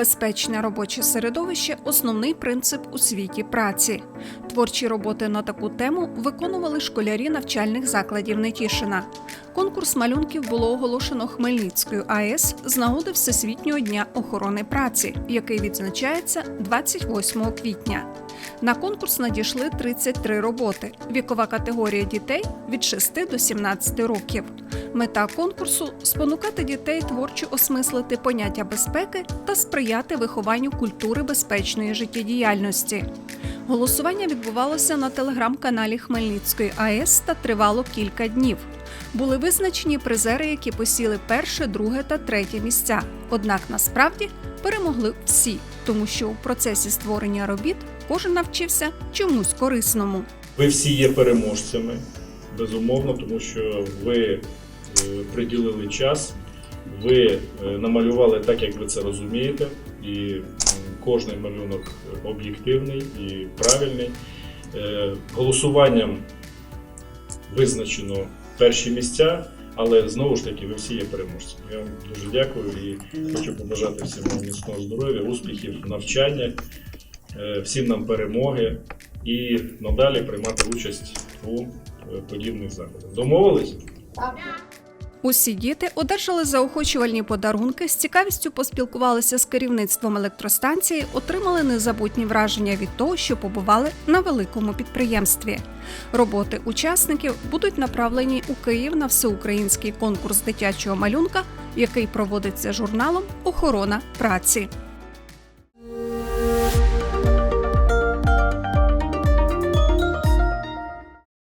Безпечне робоче середовище основний принцип у світі праці. Творчі роботи на таку тему виконували школярі навчальних закладів Нетішина. Конкурс малюнків було оголошено Хмельницькою АЕС з нагоди Всесвітнього дня охорони праці, який відзначається 28 квітня. На конкурс надійшли 33 роботи. Вікова категорія дітей від 6 до 17 років. Мета конкурсу спонукати дітей творчо осмислити поняття безпеки та сприяти вихованню культури безпечної життєдіяльності. Голосування відбувалося на телеграм-каналі Хмельницької АЕС та тривало кілька днів. Були визначені призери, які посіли перше, друге та третє місця. Однак насправді перемогли всі, тому що у процесі створення робіт кожен навчився чомусь корисному. Ви всі є переможцями, безумовно, тому що ви е, приділили час, ви е, намалювали так, як ви це розумієте, і кожний малюнок об'єктивний і правильний. Е, Голосуванням визначено перші місця, але знову ж таки ви всі є переможцями. Я вам дуже дякую і хочу побажати всім вам міцного здоров'я, успіхів, навчання, е, всім нам перемоги і надалі приймати участь у е, подібних заходах. Домовились? Усі діти одержали заохочувальні подарунки, з цікавістю поспілкувалися з керівництвом електростанції, отримали незабутні враження від того, що побували на великому підприємстві. Роботи учасників будуть направлені у Київ на всеукраїнський конкурс дитячого малюнка, який проводиться журналом Охорона праці.